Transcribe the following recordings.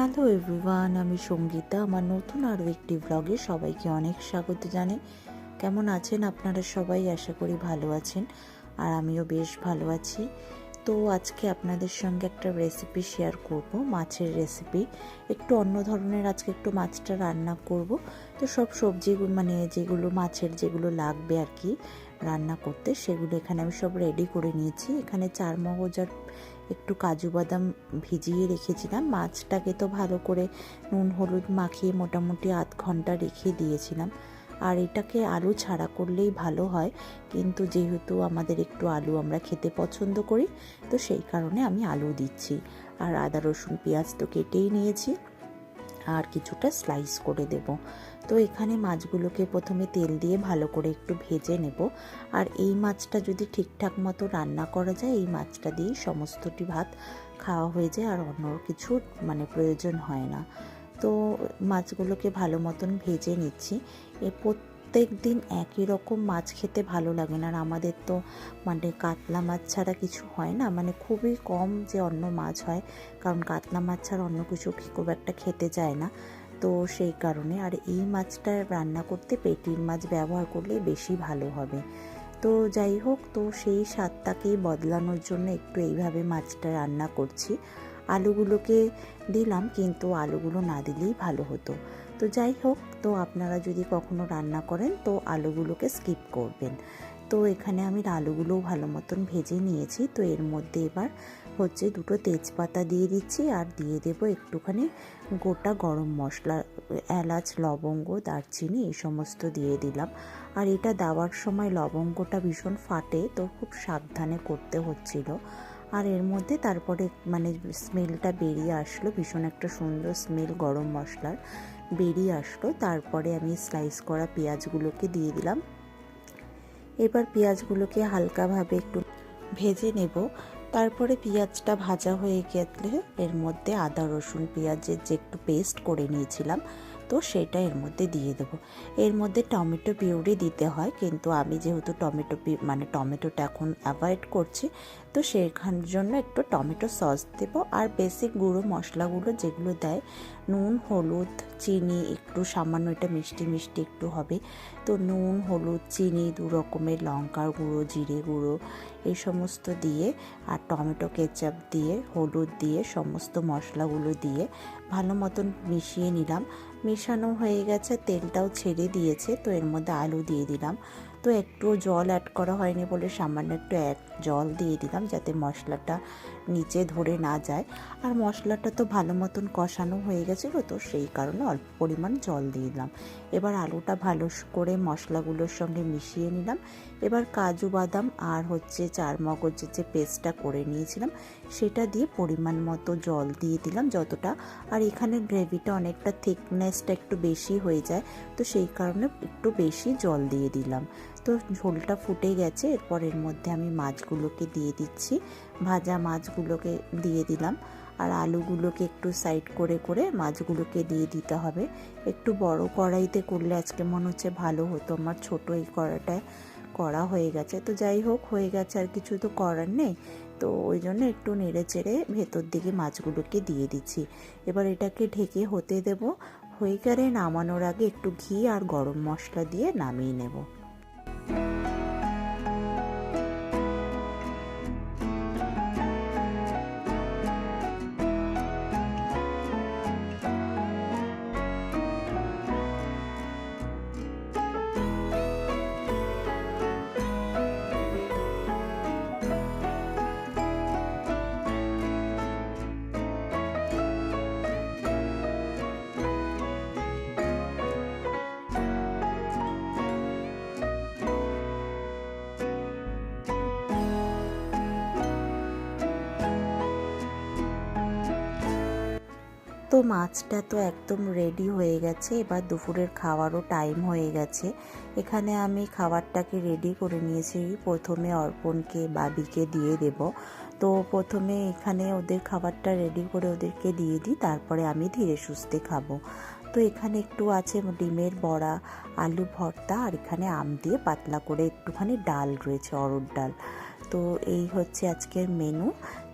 Hello everyone, আমি সঙ্গীতা। আমার নতুন আরও একটি ব্লগে সবাইকে অনেক স্বাগত জানাই। কেমন আছেন আপনারা সবাই? আশা করি ভালো আছেন আর আমিও বেশ ভালো আছি। তো আজকে আপনাদের সঙ্গে একটা রেসিপি শেয়ার করব, মাছের রেসিপি একটু অন্য ধরনের, আজকে একটু মাছটা রান্না করব। তো সব সবজি মানে যেগুলো মাছের যেগুলো লাগবে আর কি রান্না করতে, সেগুলো এখানে আমি সব রেডি করে নিয়েছি। এখানে চার মগজ আর একটু কাজু বাদাম ভিজিয়ে রেখেছিলাম। মাছটাকে তো ভালো করে নুন, হলুদ মাখিয়ে মোটামুটি আধ ঘণ্টা রেখে দিয়েছিলাম। আর এটাকে আলু ছাড়া করলেই ভালো হয়। কিন্তু যেহেতু আমাদের একটু আলু আমরা খেতে পছন্দ করি, তো সেই কারণে আমি আলু দিচ্ছি। আর আদা, রসুন, পেঁয়াজ তো কেটেই নিয়েছি। আর কিছুটা স্লাইস করে দেব। তো এখানে মাছগুলোকে প্রথমে তেল দিয়ে ভালো করে একটু ভেজে নেব। আর এই মাছটা যদি ঠিকঠাক মতো রান্না করা যায়, এই মাছটা দিয়েই সমস্তটি ভাত খাওয়া হয়ে যায় আর অন্য কিছু মানে প্রয়োজন হয় না। তো মাছগুলোকে ভালো মতন ভেজে নিচ্ছি। এ প্রত্যেক দিন একই রকম মাছ খেতে ভালো লাগে না। আর আমাদের তো মানে কাতলা মাছ ছাড়া কিছু হয় না। মানে খুবই কম যে অন্য মাছ হয়, কারণ কাতলা মাছ ছাড়া অন্য কিছু খুব একটা খেতে চায় না। তো সেই কারণে, আর এই মাছটা রান্না করতে পেটির মাছ ব্যবহার করলে বেশি ভালো হবে। তো যাই হোক, তো সেই স্বাদটাকেই বদলানোর জন্য একটু এইভাবে মাছটা রান্না করছি। আলুগুলোকে দিলাম, কিন্তু আলুগুলো না দিলেই ভালো হতো। তো যাই হোক, তো আপনারা যদি কখনো রান্না করেন, তো আলুগুলোকে স্কিপ করবেন। তো এখানে আমি আলুগুলোও ভালো মতন ভেজে নিয়েছি। তো এর মধ্যে এবার হচ্ছে দুটো তেজপাতা দিয়ে দিচ্ছি আর দিয়ে দেবো একটুখানি গোটা গরম মশলা, এলাচ, লবঙ্গ, দারচিনি, এই সমস্ত দিয়ে দিলাম। আর এটা দেওয়ার সময় লবঙ্গটা ভীষণ ফাটে, তো খুব সাবধানে করতে হচ্ছিল। আর এর মধ্যে তারপরে মানে স্মেলটা বেরিয়ে আসলো, ভীষণ একটা সুন্দর স্মেল গরম মশলার। বেরিয়ে আসলো। তারপরে আমি স্লাইস করা পেঁয়াজগুলোকে দিয়ে দিলাম। এবার পেঁয়াজগুলোকে হালকাভাবে একটু ভেজে নেব। তারপরে পেঁয়াজটা ভাজা হয়ে গেলে এর মধ্যে আদা রসুন পেঁয়াজের যে একটু পেস্ট করে নিয়েছিলাম তো সেটা এর মধ্যে দিয়ে দেবো। এর মধ্যে টমেটো পিউরি দিতে হয়, কিন্তু আমি যেহেতু টমেটো মানে টমেটোটা এখন অ্যাভয়েড করছি, তো সেখানের জন্য একটু টমেটো সস দেবো। আর বেসিক গুঁড়ো মশলাগুলো যেগুলো দেয়, নুন, হলুদ, চিনি, একটু সামান্য এটা মিষ্টি মিষ্টি একটু হবে। তো নুন, হলুদ, চিনি, দু রকমের লঙ্কার গুঁড়ো, জিরে গুঁড়ো, এই সমস্ত দিয়ে, আর টমেটো কেচাপ দিয়ে, হলুদ দিয়ে, সমস্ত মশলাগুলো দিয়ে, ভালো মতন মিশিয়ে নিলাম। মেশানো হয়ে গেছে, তেলটাও ছেড়ে দিয়েছে, তো এর মধ্যে আলু দিয়ে দিলাম। তো একটু জল অ্যাড করা হয়নি বলে সামান্য একটু অ্যাড জল দিয়ে দিলাম যাতে মশলাটা নিচে ধরে না যায়। আর মশলাটা তো ভালো মতন কষানো হয়ে গেছিল, তো সেই কারণে অল্প পরিমাণ জল দিয়ে দিলাম। এবার আলুটা ভালো করে মশলাগুলোর সঙ্গে মিশিয়ে নিলাম। এবার কাজু বাদাম আর হচ্ছে চার মগজের যে পেস্টটা করে নিয়েছিলাম, সেটা দিয়ে পরিমাণ মতো জল দিয়ে দিলাম যতটা। আর এখানে গ্রেভিটা অনেকটা থিকনেসটা একটু বেশি হয়ে যায়, তো সেই কারণে একটু বেশি জল দিয়ে দিলাম। তো ঝোলটা ফুটে গেছে। এরপর এর মধ্যে আমি মাছগুলোকে দিয়ে দিচ্ছি। ভাজা মাছগুলোকে দিয়ে দিলাম। আর আলুগুলোকে একটু সাইড করে করে মাছগুলোকে দিয়ে দিতে হবে। একটু বড় কড়াইতে করলে আজকে মনে হচ্ছে ভালো হতো। আমার ছোটো এই কড়াটায় করা হয়ে গেছে। তো যাই হোক, হয়ে গেছে আর কিছু তো করার নেই। তো ওই জন্য একটু নেড়ে চেড়ে ভেতর দিকে মাছগুলোকে দিয়ে দিচ্ছি। এবার এটাকে ঢেকে হতে দেব। হয়ে গেলে নামানোর আগে একটু ঘি আর গরম মশলা দিয়ে নামিয়ে নেব। তো মাছটা তো একদম রেডি হয়ে গেছে। এবার দুপুরের খাওয়ারও টাইম হয়ে গেছে। এখানে আমি খাবারটাকে রেডি করে নিয়েছি। প্রথমে অর্পণকে, বাবিকে দিয়ে দেব। তো প্রথমে এখানে ওদের খাবারটা রেডি করে ওদেরকে দিয়ে দিই। তারপরে আমি ধীরে সুস্থে খাব। তো এখানে একটু আছে ডিমের বড়া, আলু ভর্তা আর এখানে আম দিয়ে পাতলা করে একটুখানি ডাল রয়েছে অরড় ডাল। তো এই হচ্ছে আজকের মেনু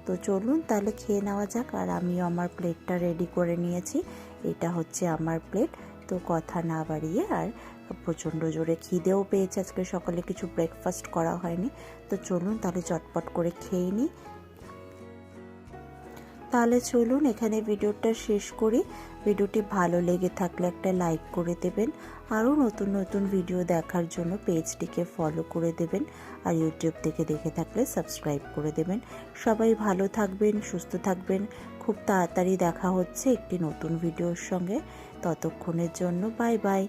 তো চলুন তাহলে খেয়ে নেওয়া যাক। আর আমিও আমার প্লেটটা রেডি করে নিয়েছি। এটা হচ্ছে আমার প্লেট। তো কথা না বাড়িয়ে আর প্রচণ্ড জোরে খিদেও পেয়েছে। আজকে সকালে কিছু ব্রেকফাস্ট করা হয়নি। তো চলুন তাহলে চটপট করে খেয়ে নিই। তাহলে চলুন এখানে ভিডিওটা শেষ করি। ভিডিওটি ভালো লেগে থাকলে একটা লাইক করে দেবেন। আরও নতুন নতুন ভিডিও দেখার জন্য পেজটিকে ফলো করে দেবেন আর ইউটিউব থেকে দেখে থাকলে সাবস্ক্রাইব করে দেবেন। সবাই ভালো থাকবেন, সুস্থ থাকবেন। খুব তাড়াতাড়ি দেখা হচ্ছে একটি নতুন ভিডিওর সঙ্গে। ততক্ষণের জন্য বাই বাই।